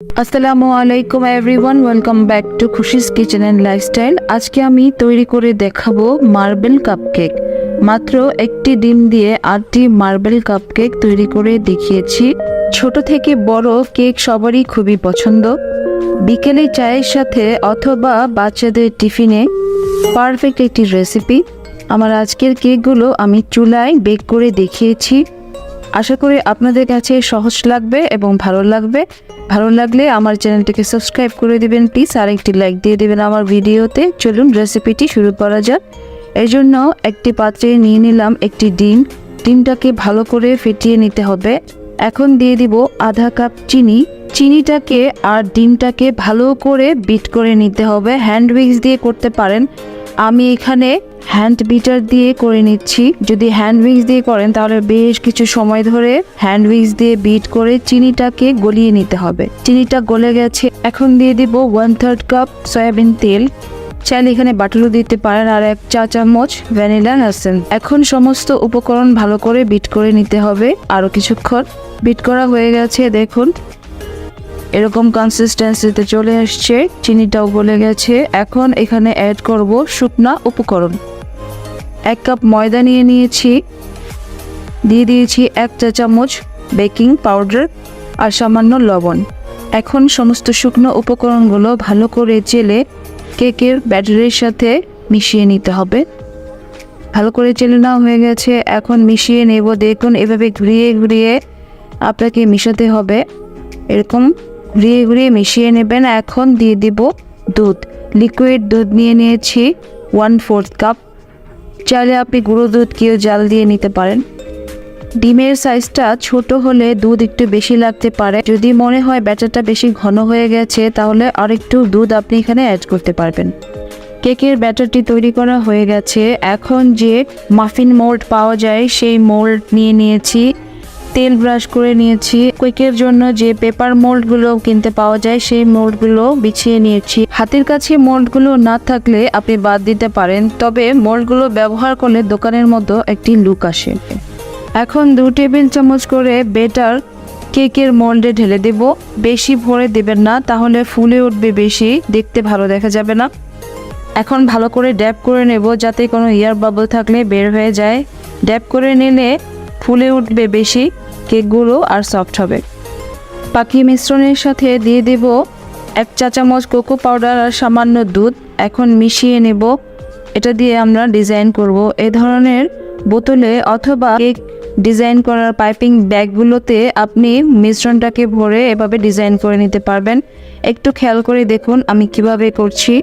আসসালামু আলাইকুম everyone welcome back to Khushi's kitchen and lifestyle আজকে আমি তৈরি করে দেখাবো মার্বেল কাপকেক। মাত্র একটি ডিম দিয়ে আটটি মার্বেল কাপকেক তৈরি করে দেখিয়েছি। ছোট থেকে বড় কেক সবারই খুবই পছন্দ। বিকেলে চায়ের সাথে অথবা বাচ্চাদের টিফিনে পারফেক্ট একটি রেসিপি আমার আজকের কেকগুলো আমি চুলায় বেক করে দেখিয়েছি। আশা করি আপনাদের কাছে সহজ লাগবে এবং ভালো লাগবে। ভালো লাগলে আমার চ্যানেলটিকে সাবস্ক্রাইব করে দিবেন, প্লিজ। আর একটি লাইক দিয়ে দেবেন আমার ভিডিওতে। চলুন রেসিপিটি শুরু করা যাক। এর জন্য একটি পাত্রে নিয়ে নিলাম একটি ডিম। ডিমটাকে ভালো করে ফেটিয়ে নিতে হবে। এখন দিয়ে দিব আধা কাপ চিনি। চিনিটাকে আর ডিমটাকে ভালো করে বিট করে নিতে হবে। হ্যান্ড উইক্স দিয়ে করতে পারেন। আমি এখানে হ্যান্ড বিটার দিয়ে করে নিচ্ছি। যদি হ্যান্ড উইক্স দিয়ে করেন, তাহলে বেশ কিছু সময় ধরে হ্যান্ড উইক্স দিয়ে বিট করে চিনিটাকে গলিয়ে নিতে হবে। চিনিটা গলে গেছে। এখন দিয়ে দিব ওয়ান থার্ড কাপ সয়াবিন তেল। চাইলে এখানে বাটারও দিতে পারেন, আর এক চা চামচ ভ্যানিলা নাসেন এখন সমস্ত উপকরণ ভালো করে বিট করে নিতে হবে। আরও কিছুক্ষণ। বিট করা হয়ে গেছে, দেখুন। এরকম কনসিস্টেন্সিতে চলে আসছে, চিনিটাও গলে গেছে। এখন এখানে অ্যাড করব শুকনা উপকরণ। এক কাপ ময়দা নিয়ে নিয়েছি। দিয়ে দিয়েছি এক চা চামচ বেকিং পাউডার আর সামান্য লবণ। এখন সমস্ত শুকনো উপকরণগুলো ভালো করে চেলে কেকের ব্যাটারের সাথে মিশিয়ে নিতে হবে। ভালো করে চেলে নেওয়া হয়ে গেছে। এখন মিশিয়ে নেব। দেখুন, এভাবে ঘুরিয়ে ঘুরিয়ে আপনাকে মিশাতে হবে। এরকম ঘুরিয়ে ঘুরিয়ে মিশিয়ে নেবেন। এখন দিয়ে দিব দুধ। লিকুইড দুধ নিয়ে নিয়েছি ওয়ান ফোর্থ কাপ চাইলে আপনি গুঁড়ো দুধ কেউ জাল দিয়ে নিতে পারেন। ডিমের সাইজটা ছোট হলে দুধ একটু বেশি লাগতে পারে। যদি মনে হয় ব্যাটারটা বেশি ঘন হয়ে গেছে, তাহলে আরেকটু দুধ আপনি এখানে অ্যাড করতে পারবেন। কেকের ব্যাটারটি তৈরি করা হয়ে গেছে। এখন যে মাফিন মোল্ড পাওয়া যায়, সেই মোল্ড নিয়ে নিয়েছি। তেল ব্রাশ করে নিয়েছি। কুইকের জন্য যে পেপার মোল্ডগুলো কিনতে পাওয়া যায়, সেই মোল্ডগুলো বিছিয়ে নিয়েছি। হাতের কাছে মোল্ডগুলো না থাকলে আপনি বাদ দিতে পারেন, তবে মোল্ডগুলো ব্যবহার করলে দোকানের মতো একটি লুক আসে। এখন দু টেবিল চামচ করে বেটার কেকের মোল্ডে ঢেলে দেব। বেশি ভরে দেবেন না, তাহলে ফুলে উঠবে বেশি, দেখতে ভালো দেখা যাবে না। এখন ভালো করে ড্যাপ করে নেব, যাতে কোনো ইয়ার বাবল থাকলে বের হয়ে যায়। ড্যাপ করে নিলে ফুলে উঠবে বেশি, কেকগুলো আর সফট হবে। বাকি মিশ্রণের সাথে দিয়ে দেব এক চা চামচ কোকো পাউডার আর সামান্য দুধ। এখন মিশিয়ে নেব। এটা দিয়ে আমরা ডিজাইন করব। এ ধরনের বোতলে অথবা কেক ডিজাইন করার পাইপিং ব্যাগগুলোতে আপনি মিশ্রণটাকে ভরে এভাবে ডিজাইন করে নিতে পারবেন। একটু খেয়াল করে দেখুন আমি কীভাবে করছি।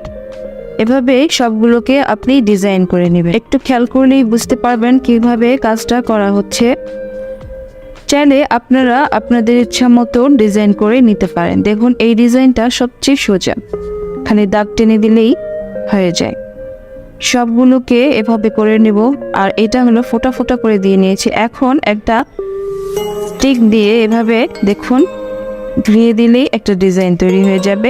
এভাবে সবগুলোকে আপনি ডিজাইন করে নেবেন। একটু খেয়াল করলেই বুঝতে পারবেন কীভাবে কাজটা করা হচ্ছে। চাইলে আপনারা আপনাদের ইচ্ছা মতো ডিজাইন করে নিতে পারেন। দেখুন, এই ডিজাইনটা সবচেয়ে সোজা। খালি দাগ টেনে দিলেই হয়ে যায়। সবগুলোকে এভাবে করে নেব, আর এটা হলো ফোটা ফোটা করে দিয়ে নিয়েছি। এখন একটা স্টিক দিয়ে এভাবে দেখুন ঘুরিয়ে দিলেই একটা ডিজাইন তৈরি হয়ে যাবে।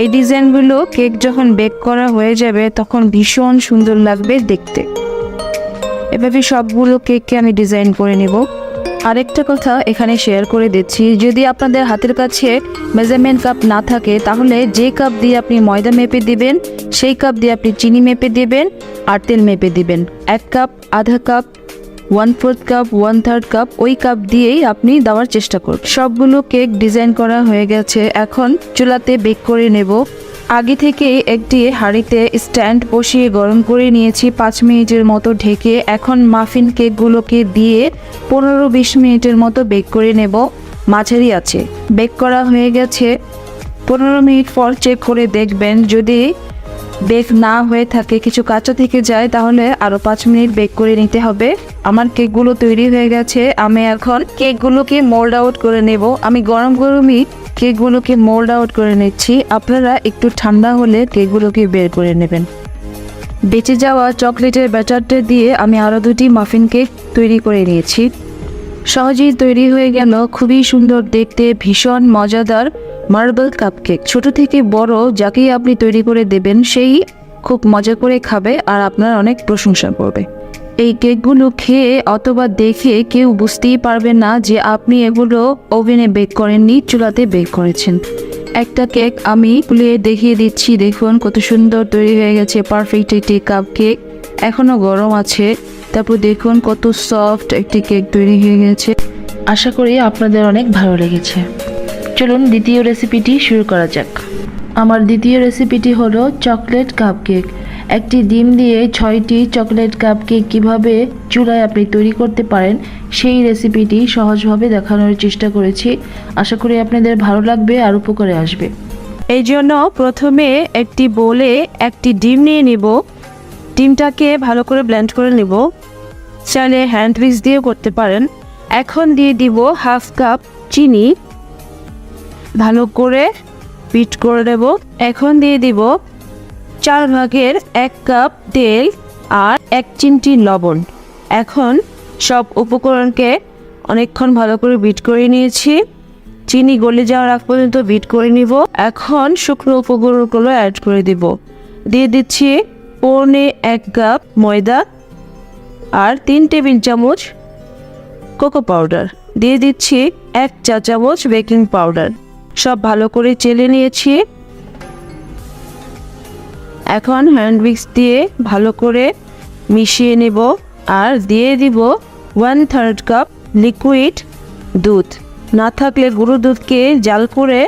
এই ডিজাইনগুলো কেক যখন বেক করা হয়ে যাবে, তখন ভীষণ সুন্দর লাগবে দেখতে। এভাবে সবগুলো কেককে আমি ডিজাইন করে নেব। আরেকটা কথা এখানে শেয়ার করে দিচ্ছি, যদি আপনাদের হাতের কাছে মেজারমেন্ট কাপ না থাকে, তাহলে যে কাপ দিয়ে আপনি ময়দা মেপে দিবেন, সেই কাপ দিয়ে আপনি চিনি মেপে দিবেন আর তেল মেপে দিবেন। এক কাপ আধা cup one fourth cup one third cup ওই কাপ দিয়েই আপনি দেওয়ার চেষ্টা করুন। সবগুলো কেক ডিজাইন করা হয়ে গেছে। এখন চুলাতে বেক করে নেব। আগে থেকে একটি হাঁড়িতে স্ট্যান্ড বসিয়ে গরম করে নিয়েছি পাঁচ মিনিটের মতো ঢেকে। এখন মাফিন কেকগুলোকে দিয়ে পনেরো বিশ মিনিটের মতো বেক করে নেব। মাঝারি আছে। বেক করা হয়ে গেছে। পনেরো মিনিট পর চেক করে দেখবেন যদি বেক না হয়ে থাকে, কিছু কাঁচা থেকে যায়, তাহলে আরও পাঁচ মিনিট বেক করে নিতে হবে। আমার কেকগুলো তৈরি হয়ে গেছে, আমি এখন কেকগুলোকে মোল্ড আউট করে নেব। আমি গরম গরমই কেকগুলোকে মোল্ড আউট করে নিচ্ছি। আপনারা একটু ঠান্ডা হলে কেকগুলোকে বের করে নেবেন। বেঁচে যাওয়া চকলেটের ব্যাটারটা দিয়ে আমি আরও দুটি মাফিন কেক তৈরি করে নিয়েছি। সহজেই তৈরি হয়ে গেল, খুবই সুন্দর, দেখতে ভীষণ মজাদার। Marble cupcake. ছোট থেকে বড় যাকেই আপনি তৈরি করে দেবেন, সেই খুব মজা করে খাবে আর আপনার অনেক প্রশংসা করবে। এই কেকগুলো খেয়ে অথবা দেখে কেউ বুঝতেই পারবে না যে আপনি এগুলো ওভেনে বেক করেননি, চুলাতে বেক করেছেন। একটা কেক আমি খুলে দেখিয়ে দিচ্ছি, দেখুন কত সুন্দর তৈরি হয়ে গেছে পারফেক্ট একটি কাপ কেক এখনও গরম আছে, তারপর দেখুন কত সফট একটি কেক তৈরি হয়ে গেছে। আশা করি আপনাদের অনেক ভালো লেগেছে। চলুন দ্বিতীয় রেসিপিটি শুরু করা যাক। আমার দ্বিতীয় রেসিপিটি হলো চকলেট কাপকেক একটি ডিম দিয়ে ছয়টি চকলেট কাপকেক কীভাবে চুলায় আপনি তৈরি করতে পারেন, সেই রেসিপিটি সহজভাবে দেখানোর চেষ্টা করেছি। আশা করি আপনাদের ভালো লাগবে আর উপকারে আসবে। এই জন্য প্রথমে একটি বোলে একটি ডিম নিয়ে নিব। ডিমটাকে ভালো করে ব্লেন্ড করে নেব। চাইলে হ্যান্ড উইক্স দিয়েও করতে পারেন। এখন দিয়ে দিব হাফ কাপ চিনি। ভালো করে বিট করে দেব এখন দিয়ে দিব চার ভাগের এক কাপ তেল আর এক চিমটি লবণ। এখন সব উপকরণকে অনেকক্ষণ ভালো করে বিট করে নিয়েছি। চিনি গলে যাওয়ার আগ পর্যন্ত বিট করে নিব। এখন শুকনো উপকরণগুলো অ্যাড করে দিব। দিয়ে দিচ্ছি পৌনে এক কাপ ময়দা আর তিন টেবিল চামচ কোকো পাউডার দিয়ে দিচ্ছি এক চা চামচ বেকিং পাউডার সব ভালো করে চেলে নিয়েছি। এখন হ্যান্ড উইক্স দিয়ে ভালো করে মিশিয়ে নেব আর দিয়ে দিব ওয়ান থার্ড কাপ লিকুইড দুধ। না থাকলে গুঁড়ো দুধকে জাল করে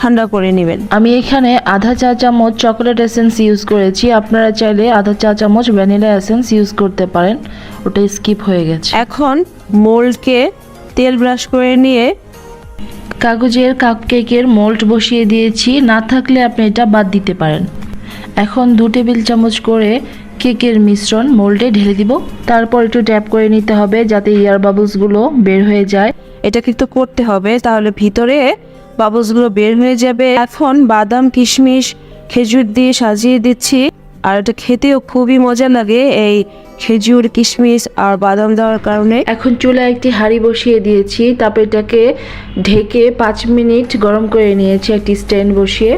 ঠান্ডা করে নেবেন। আমি এখানে আধা চা চামচ চকলেট এসেন্স ইউজ করেছি। আপনারা চাইলে আধা চা চামচ ভ্যানিলা এসেন্স ইউজ করতে পারেন। ওটা স্কিপ হয়ে গেছে। এখন মোল্ডকে তেল ব্রাশ করে নিয়ে কাগজের কাপকেকের মোল্ড বসিয়ে দিয়েছি, না থাকলে আপনি এটা বাদ দিতে পারেন। এখন দু টেবিল চামচ করে কেকের মিশ্রণ মোল্ডে ঢেলে দিব। তারপর একটু ট্যাপ করে নিতে হবে যাতে ইয়ার বাবলসগুলো বের হয়ে যায়। এটা কিন্তু করতে হবে, তাহলে ভিতরে বাবলসগুলো বের হয়ে যাবে। এখন বাদাম, কিশমিশ, খেজুর দিয়ে সাজিয়ে দিচ্ছি। আর এটা খেতেও খুবই মজা লাগে এই খেজুর, কিশমিশ আর বাদাম দেওয়ার কারণে। এখন চুলায় একটি হাঁড়ি বসিয়ে দিয়েছি। তারপর এটাকে ঢেকে পাঁচ মিনিট গরম করে নিয়েছি, একটি স্ট্যান্ড বসিয়ে।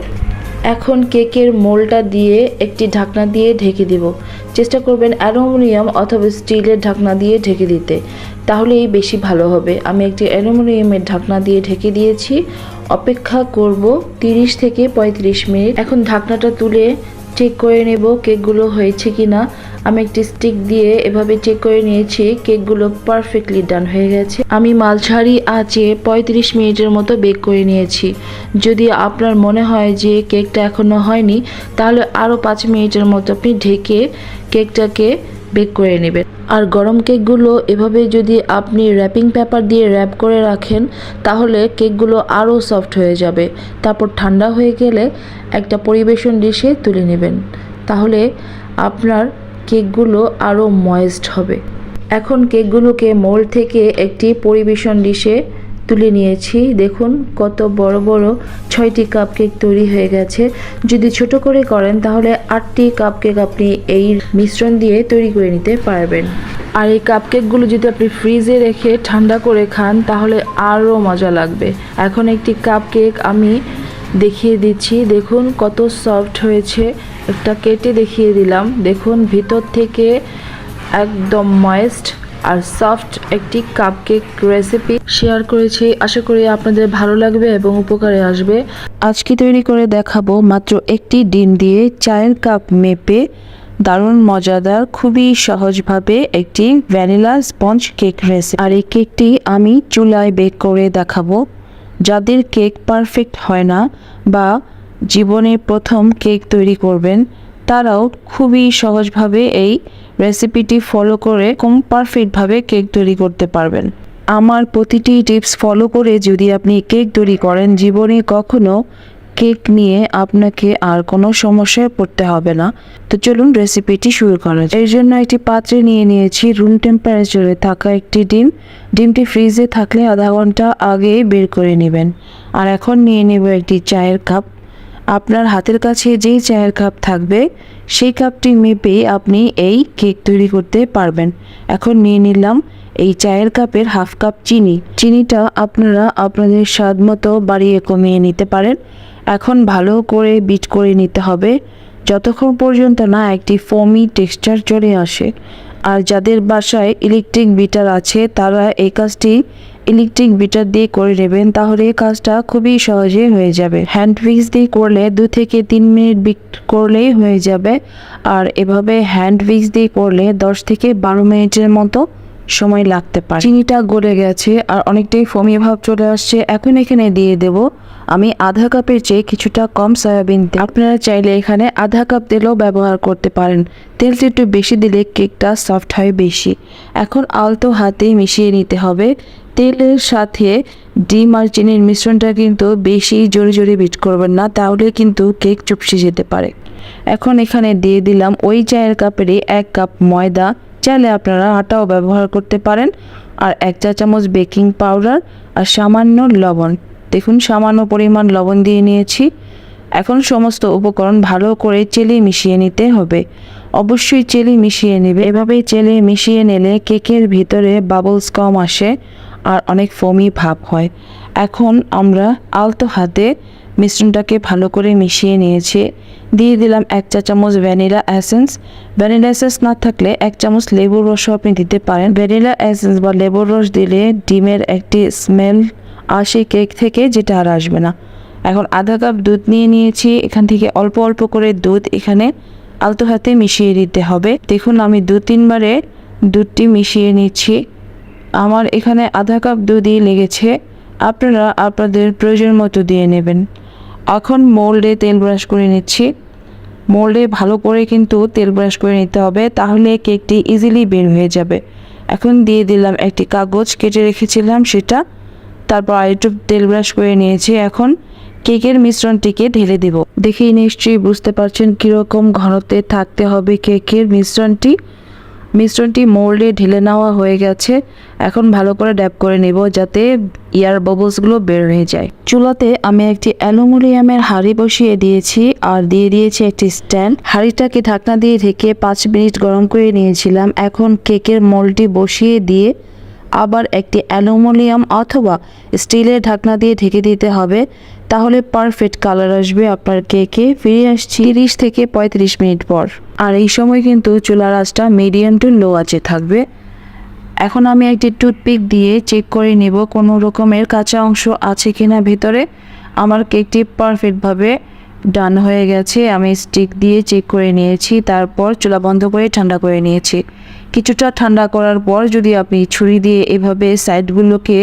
এখন কেকের মোলটা দিয়ে একটি ঢাকনা দিয়ে ঢেকে দিব। চেষ্টা করবেন অ্যালুমিনিয়াম অথবা স্টিলের ঢাকনা দিয়ে ঢেকে দিতে। তাহলেই বেশি ভালো হবে। আমি একটি অ্যালুমিনিয়ামের ঢাকনা দিয়ে ঢেকে দিয়েছি। অপেক্ষা করব তিরিশ থেকে পঁয়ত্রিশ মিনিট। এখন ঢাকনাটা তুলে চেক করে নেব কেকগুলো হয়েছে কি না। আমি একটি স্টিক দিয়ে এভাবে চেক করে নিয়েছি, কেকগুলো পারফেক্টলি ডান হয়ে গেছে। আমি মালছাড়ি আঁচে পঁয়ত্রিশ মিনিটের মতো বেক করে নিয়েছি। যদি আপনার মনে হয় যে কেকটা এখনও হয়নি, তাহলে আরও পাঁচ মিনিটের মতো আপনি ঢেকে কেকটাকে বেক করে নেবেন। আর গরম কেকগুলো এভাবে যদি আপনি র্যাপিং পেপার দিয়ে র্যাপ করে রাখেন, তাহলে কেকগুলো আরও সফট হয়ে যাবে। তারপর ঠান্ডা হয়ে গেলে একটা পরিবেশন ডিশে তুলে নেবেন। তাহলে আপনার কেকগুলো আরও ময়েস্ট হবে। এখন কেকগুলোকে মোল্ড থেকে একটি পরিবেশন ডিশে তুলে নিয়েছি। দেখুন, কত বড় বড় ছয়টি কাপ কেক তৈরি হয়ে গেছে। যদি ছোট করে করেন, তাহলে আটটি কাপ কেক আপনি এই মিশ্রণ দিয়ে তৈরি করে নিতে পারবেন। আর এই কাপ কেকগুলো যদি আপনি ফ্রিজে রেখে ঠান্ডা করে খান, তাহলে আরও মজা লাগবে। এখন একটি কাপ কেক আমি দেখিয়ে দিচ্ছি। দেখুন, কত সফট হয়েছে। একটা কেটে দেখিয়ে দিলাম। দেখুন, ভিতর থেকে একদম ময়েস্ট আর সফট একটি কাপকেক রেসিপি শেয়ার করেছি। আশা করি আপনাদের ভালো লাগবে এবং উপকারে আসবে। আজকে তৈরি করে দেখাবো মাত্র একটি ডিম দিয়ে চায়ের কাপ মেপে দারুণ মজাদার, খুবই সহজভাবে একটি ভ্যানিলা স্পঞ্জ কেক রেসিপি আর এই কেকটি আমি চুলায় বেক করে দেখাবো। যাদের কেক পারফেক্ট হয় না বা জীবনে প্রথম কেক তৈরি করবেন, তারাও খুবই সহজভাবে এই রেসিপিটি ফলো করে কম পারফেক্টভাবে কেক তৈরি করতে পারবেন। আমার প্রতিটি টিপস ফলো করে যদি আপনি কেক তৈরি করেন, জীবনে কখনো কেক নিয়ে আপনাকে আর কোনো সমস্যায় পড়তে হবে না। তো চলুন রেসিপিটি শুরু করা। এর জন্য একটি পাত্রে নিয়ে নিয়েছি রুম টেম্পারেচারে থাকা একটি ডিম। ডিমটি ফ্রিজে থাকলে আধা ঘণ্টা আগেই বের করে নেবেন। আর এখন নিয়ে নেব একটি চায়ের কাপ আপনার হাতের কাছে যেই চায়ের কাপ থাকবে, সেই কাপটি মেপেই আপনি এই কেক তৈরি করতে পারবেন। এখন নিয়ে নিলাম এই চায়ের কাপের হাফ কাপ চিনি। চিনিটা আপনারা আপনাদের স্বাদ মতো বাড়িয়ে কমিয়ে নিতে পারেন। এখন ভালো করে বিট করে নিতে হবে। যতক্ষণ পর্যন্ত না একটি ফমি টেক্সচার চলে আসে। আর যাদের বাসায় ইলেকট্রিক বিটার আছে, তারা এই কাজটি ইলেকট্রিক বিটার দিয়ে করে নেবেন, তাহলে কাজটা খুবই সহজে হয়ে যাবে। হ্যান্ড উইক্স দিয়ে করলে দু থেকে তিন মিনিট বিট করলেই হয়ে যাবে। আর এভাবে হ্যান্ড উইক্স দিয়ে করলে দশ থেকে বারো মিনিটের মতো সময় লাগতে পারে। চিনিটা গলে গেছে আর অনেকটাই ফমি ভাব চলে আসছে। এখন এখানে দিয়ে দেব আমি আধা কাপের চেয়ে কিছুটা কম সয়াবিন তেল। আপনারা চাইলে এখানে আধা কাপ তেলও ব্যবহার করতে পারেন। তেলটা একটু বেশি দিলে কেকটা সফট হয় বেশি। এখন আলতো হাতে মিশিয়ে নিতে হবে। তেলের সাথে ডিম আর চিনির মিশ্রণটা কিন্তু বেশি জোরে জোরে বিট করবেন না, তাহলে কিন্তু কেক চুপসে যেতে পারে। এখন এখানে দিয়ে দিলাম ওই চায়ের কাপেরই এক কাপ ময়দা। চাইলে আপনারা আটাও ব্যবহার করতে পারেন। আর এক চা চামচ বেকিং পাউডার আর সামান্য লবণ। দেখুন, সামান্য পরিমাণ লবণ দিয়ে নিয়েছি। এখন সমস্ত উপকরণ ভালো করে চেলে মিশিয়ে নিতে হবে। অবশ্যই চেলে মিশিয়ে নেবে। এভাবেই চেলে মিশিয়ে নিলে কেকের ভিতরে বাবলস কম আসে আর অনেক ফোমি ভাব হয়। এখন আমরা আলতো হাতে মিশ্রণটাকে ভালো করে মিশিয়ে নিয়েছি। দিয়ে দিলাম এক চা চামচ ভ্যানিলা অ্যাসেন্স ভ্যানিলা এসেন্স না থাকলে এক চামচ লেবুর রসও আপনি দিতে পারেন। ভ্যানিলা এসেন্স বা লেবুর রস দিলে ডিমের একটি স্মেল আসে কেক থেকে যেটা আর আসবে না। এখন আধা কাপ দুধ নিয়ে নিয়েছি, এখান থেকে অল্প অল্প করে দুধ এখানে আলতো হাতে মিশিয়ে দিতে হবে। দেখুন, আমি দু তিনবারে দুধটি মিশিয়ে নিচ্ছি। আমার এখানে আধা কাপ দুধই লেগেছে। আপনারা আপনাদের প্রয়োজন মতো দিয়ে নেবেন। এখন মোল্ডে তেল ব্রাশ করে নিচ্ছি। মোল্ডে ভালো করে কিন্তু তেল ব্রাশ করে নিতে হবে, তাহলে কেকটি ইজিলি বের হয়ে যাবে। এখন দিয়ে দিলাম একটি কাগজ, কেটে রেখেছিলাম সেটা। তারপর আরেকটু তেল ব্রাশ করে নিয়েছি। এখন কেকের মিশ্রণটিকে ঢেলে দেব। দেখেই নিশ্চয়ই বুঝতে পারছেন কীরকম ঘনত্বে থাকতে হবে কেকের মিশ্রণটি। মিশ্রণটি মোল্ডে ঢেলে নেওয়া হয়ে গেছে। এখন ভালো করে ড্যাপ করে নেব যাতে ইয়ার বাবলসগুলো বের হয়ে যায়। চুলাতে আমি একটি অ্যালুমিনিয়ামের হাঁড়ি বসিয়ে দিয়েছি আর দিয়ে দিয়েছি একটি স্ট্যান্ড। হাঁড়িটাকে ঢাকনা দিয়ে ঢেকে পাঁচ মিনিট গরম করে নিয়েছিলাম। এখন কেকের মোল্ডটি বসিয়ে দিয়ে আবার একটি অ্যালুমিনিয়াম অথবা স্টিলের ঢাকনা দিয়ে ঢেকে দিতে হবে। তাহলে পারফেক্ট কালার আসবে আপনার কেকে। ফিরে আসছি তিরিশ থেকে পঁয়ত্রিশ মিনিট পর। আর এই সময় কিন্তু চুলার আঁচটা মিডিয়াম টু লো আছে থাকবে। এখন আমি একটি টুথপিক দিয়ে চেক করে নেব কোনো রকমের কাঁচা অংশ আছে কিনা ভেতরে। আমার কেকটি পারফেক্টভাবে ডান হয়ে গেছে। আমি স্টিক দিয়ে চেক করে নিয়েছি। তারপর চুলা বন্ধ করে ঠান্ডা করে নিয়েছি। কিছুটা ঠান্ডা করার পর যদি আপনি ছুরি দিয়ে এভাবে সাইডগুলোকে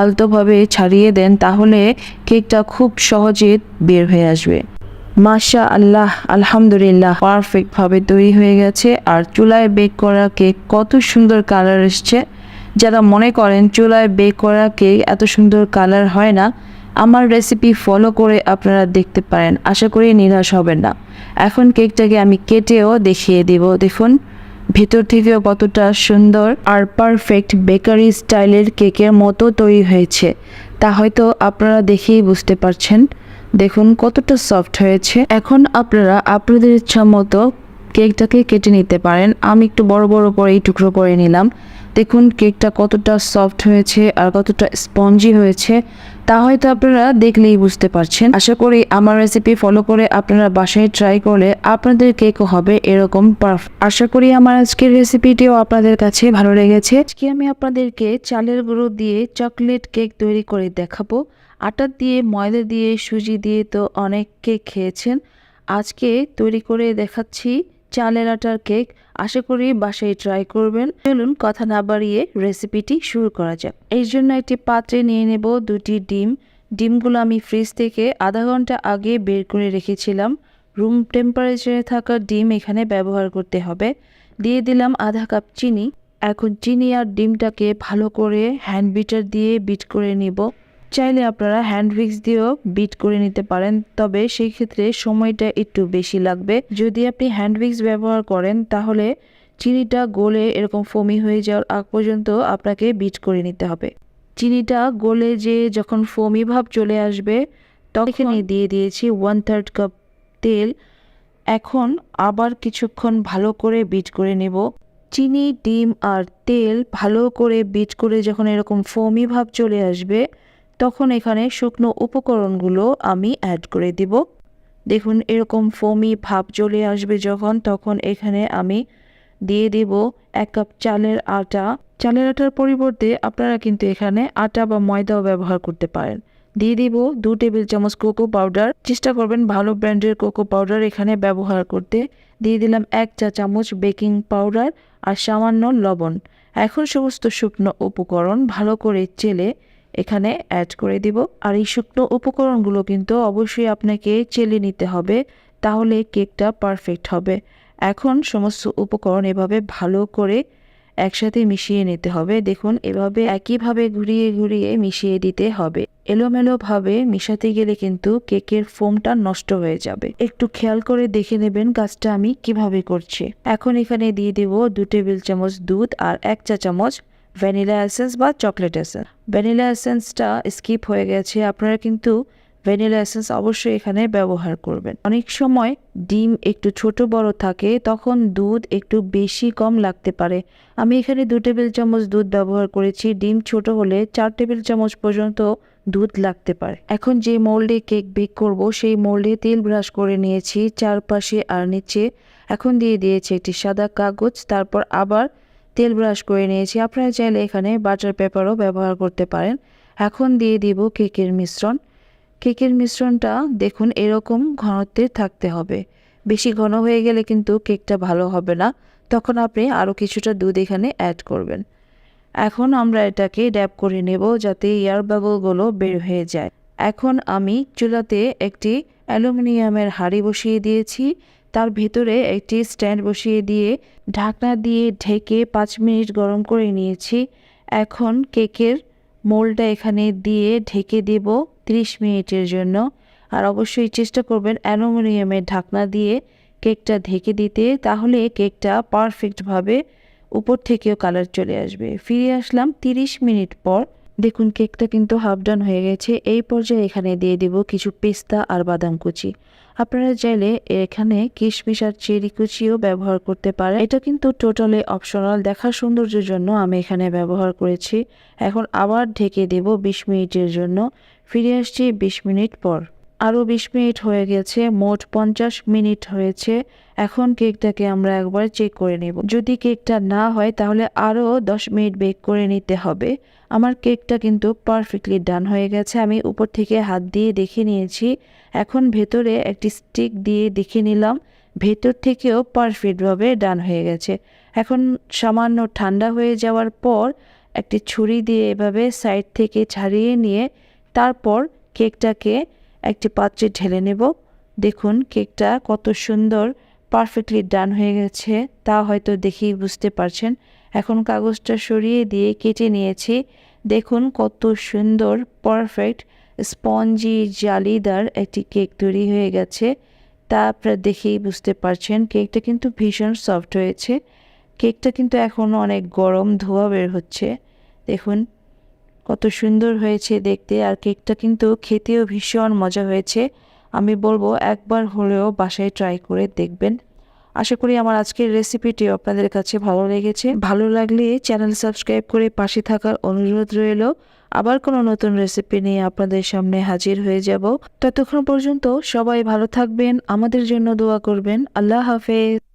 আলতোভাবে ছাড়িয়ে দেন, তাহলে কেকটা খুব সহজে বের হয়ে আসবে। মাশা আল্লাহ আলহামদুলিল্লাহ, পারফেক্টভাবে তৈরি হয়ে গেছে। আর চুলায় বেক করা কেক কত সুন্দর কালার এসছে। যারা মনে করেন চুলায় বেক করা কেক এত সুন্দর কালার হয় না, আমার রেসিপি ফলো করে আপনারা দেখতে পারেন। আশা করি নিরাশ হবেন না। এখন কেকটাকে আমি কেটেও দেখিয়ে দিব। দেখুন। ভেতর থেকে কতটা সুন্দর আর পারফেক্ট বেকারি স্টাইলের কেকের মতো তৈরি হয়েছে। তা হয়তো আপনারা দেখেই বুঝতে পারছেন। দেখুন কতটা সফট হয়েছে। এখন আপনারা আপনাদের ইচ্ছা মতো কেকটাকে কেটে নিতে পারেন। আমি একটু বড় বড় করে এই টুকরো করে নিলাম। দেখুন কেকটা কতটা সফট হয়েছে আর কতটা স্পঞ্জি হয়েছে। তা হয়তো আপনারা দেখলেই বুঝতে পারছেন। আশা করি আমার রেসিপি ফলো করে আপনারা বাসায় ট্রাই করলে আপনাদের কেকও হবে এরকম পারফ আশা করি আমার আজকের রেসিপিটিও আপনাদের কাছে ভালো লেগেছে। আজকে আমি আপনাদেরকে চালের গুঁড়ো দিয়ে চকলেট কেক তৈরি করে দেখাবো। আটা দিয়ে, ময়দা দিয়ে, সুজি দিয়ে তো অনেক কেক খেয়েছেন। আজকে তৈরি করে দেখাচ্ছি চালের আটার কেক। আশা করি বাসায় ট্রাই করবেন। চলুন কথা না বাড়িয়ে রেসিপিটি শুরু করা যাক। এই জন্য একটি পাত্রে নিয়ে নেব দুটি ডিম। ডিমগুলো আমি ফ্রিজ থেকে আধা ঘণ্টা আগে বের করে রেখেছিলাম। রুম টেম্পারেচারে থাকা ডিম এখানে ব্যবহার করতে হবে। দিয়ে দিলাম আধা কাপ চিনি। এখন চিনি আর ডিমটাকে ভালো করে হ্যান্ড বিটার দিয়ে বিট করে নিব। চাইলে আপনারা হ্যান্ড উইক্স দিয়েও বিট করে নিতে পারেন, তবে সেই ক্ষেত্রে সময়টা একটু বেশি লাগবে। যদি আপনি হ্যান্ড উইক্স ব্যবহার করেন, তাহলে চিনিটা গলে এরকম ফমি হয়ে যাওয়ার আগ পর্যন্ত আপনাকে বিট করে নিতে হবে। চিনিটা গলে যে যখন ফমি ভাব চলে আসবে, তখন দিয়ে দিয়েছি ওয়ান থার্ড কাপ তেল। এখন আবার কিছুক্ষণ ভালো করে বিট করে নেব। চিনি, ডিম আর তেল ভালো করে বিট করে যখন এরকম ফোমি ভাব চলে আসবে তখন এখানে শুকনো উপকরণগুলো আমি অ্যাড করে দিব। দেখুন, এরকম ফোমি ভাব চলে আসবে যখন, তখন এখানে আমি দিয়ে দিব এক কাপ চালের আটা। চালের আটার পরিবর্তে আপনারা কিন্তু এখানে আটা বা ময়দাও ব্যবহার করতে পারেন। দিয়ে দিব দু টেবিল চামচ কোকো পাউডার চেষ্টা করবেন ভালো ব্র্যান্ডের কোকো পাউডার এখানে ব্যবহার করতে। দিয়ে দিলাম এক চা চামচ বেকিং পাউডার আর সামান্য লবণ। এখন সমস্ত শুকনো উপকরণ ভালো করে চেলে এখানে অ্যাড করে দিব। আর এই শুকনো উপকরণগুলো কিন্তু অবশ্যই আপনাকে চেলে নিতে হবে, তাহলে কেকটা পারফেক্ট হবে। এখন সমস্ত উপকরণ এভাবে ভালো করে একসাথে মিশিয়ে নিতে হবে। দেখুন, এভাবে একইভাবে ঘুরিয়ে ঘুরিয়ে মিশিয়ে দিতে হবে। এলোমেলোভাবে মিশাতে গেলে কিন্তু কেকের ফোমটা নষ্ট হয়ে যাবে। একটু খেয়াল করে দেখে নেবেন কাজটা আমি কীভাবে করছি। এখন এখানে দিয়ে দেব দু টেবিল চামচ দুধ আর এক চা চামচ ভ্যানিলা এসেন্স বা চকলেট এসেন্স ভ্যানিলা এসেন্সটা স্কিপ হয়ে গেছে, আপনারা কিন্তু ভ্যানিলা এসেন্স অবশ্যই এখানে ব্যবহার করবেন। অনেক সময় ডিম একটু ছোট বড় থাকে, তখন দুধ একটু বেশি কম লাগতে পারে। আমি এখানে দু টেবিল চামচ দুধ ব্যবহার করেছি, ডিম ছোট হলে চার টেবিল চামচ পর্যন্ত দুধ লাগতে পারে। এখন যে মোল্ডে কেক বেক করব, সেই মোল্ডে তেল ব্রাশ করে নিয়েছি, চারপাশে আর নিচে। এখন দিয়ে দিয়েছি একটি সাদা কাগজ, তারপর আবার তেল ব্রাশ করে নিয়েছি। আপনারা চাইলে এখানে বাটার পেপারও ব্যবহার করতে পারেন। এখন দিয়ে দিব কেকের মিশ্রণ। কেকের মিশ্রণটা দেখুন এরকম ঘনত্বের থাকতে হবে। বেশি ঘন হয়ে গেলে কিন্তু কেকটা ভালো হবে না। তখন আপনি আরও কিছুটা দুধ এখানে অ্যাড করবেন। এখন আমরা এটাকে ড্যাপ করে নেব যাতে এয়ার বাবলগুলো বের হয়ে যায়। এখন আমি চুলাতে একটি অ্যালুমিনিয়ামের হাঁড়ি বসিয়ে দিয়েছি। তার ভেতরে একটি স্ট্যান্ড বসিয়ে দিয়ে ঢাকনা দিয়ে ঢেকে পাঁচ মিনিট গরম করে নিয়েছি। এখন কেকের মোলটা এখানে দিয়ে ঢেকে দেব 30 মিনিটের জন্য। আর অবশ্যই চেষ্টা করবেন অ্যালুমিনিয়ামের ঢাকনা দিয়ে কেকটা ঢেকে দিতে, তাহলে কেকটা পারফেক্টভাবে উপর থেকেও কালার চলে আসবে। ফিরে আসলাম 30 মিনিট পর। দেখুন, কেকটা কিন্তু হাফ ডান হয়ে গেছে। এই পর্যায়ে এখানে দিয়ে দেব কিছু পেস্তা আর বাদাম কুচি। আপনারা চাইলে এখানে কিশমিশ আর চেরি কুচিও ব্যবহার করতে পারেন। এটা কিন্তু টোটালি অপশনাল দেখার সৌন্দর্যের জন্য আমি এখানে ব্যবহার করেছি। এখন আবার ঢেকে দেব বিশ মিনিটের জন্য। ফিরে আসছি বিশ মিনিট পর। আরও বিশ মিনিট হয়ে গেছে, মোট পঞ্চাশ মিনিট হয়েছে। এখন কেকটাকে আমরা একবার চেক করে নেব। যদি কেকটা না হয়, তাহলে আরও দশ মিনিট বেক করে নিতে হবে। আমার কেকটা কিন্তু পারফেক্টলি ডান হয়ে গেছে। আমি উপর থেকে হাত দিয়ে দেখে নিয়েছি। এখন ভেতরে একটি স্টিক দিয়ে দেখে নিলাম। ভেতর থেকেও পারফেক্টভাবে ডান হয়ে গেছে। এখন সামান্য ঠান্ডা হয়ে যাওয়ার পর একটি ছুরি দিয়ে এভাবে সাইড থেকে ছাড়িয়ে নিয়ে তারপর কেকটাকে একটি পাত্রে ঢেলে নেব। দেখুন, কেকটা কত সুন্দর পারফেক্টলি ডান হয়ে গেছে। তা হয়তো দেখেই বুঝতে পারছেন। এখন কাগজটা সরিয়ে দিয়ে কেটে নিয়েছি। দেখুন, কত সুন্দর পারফেক্ট স্পঞ্জি জালিদার একটি কেক তৈরি হয়ে গেছে। তা আপনারা দেখেই বুঝতে পারছেন, কেকটা কিন্তু ভীষণ সফট হয়েছে। কেকটা কিন্তু এখনও অনেক গরম ধোয়া বের হচ্ছে। দেখুন কত সুন্দর হয়েছে দেখতে আর কেকটা কিন্তু খেতেও ভীষণ মজা হয়েছে। আমি বলব একবার হলেও বাসায় ট্রাই করে দেখবেন। আশা করি আমার আজকের রেসিপিটি আপনাদের কাছে ভালো লেগেছে। ভালো লাগলে চ্যানেল সাবস্ক্রাইব করে পাশে থাকার অনুরোধ রইল। আবার কোনো নতুন রেসিপি নিয়ে আপনাদের সামনে হাজির হয়ে যাব। ততক্ষণ পর্যন্ত সবাই ভালো থাকবেন, আমাদের জন্য দোয়া করবেন। আল্লাহ হাফেজ।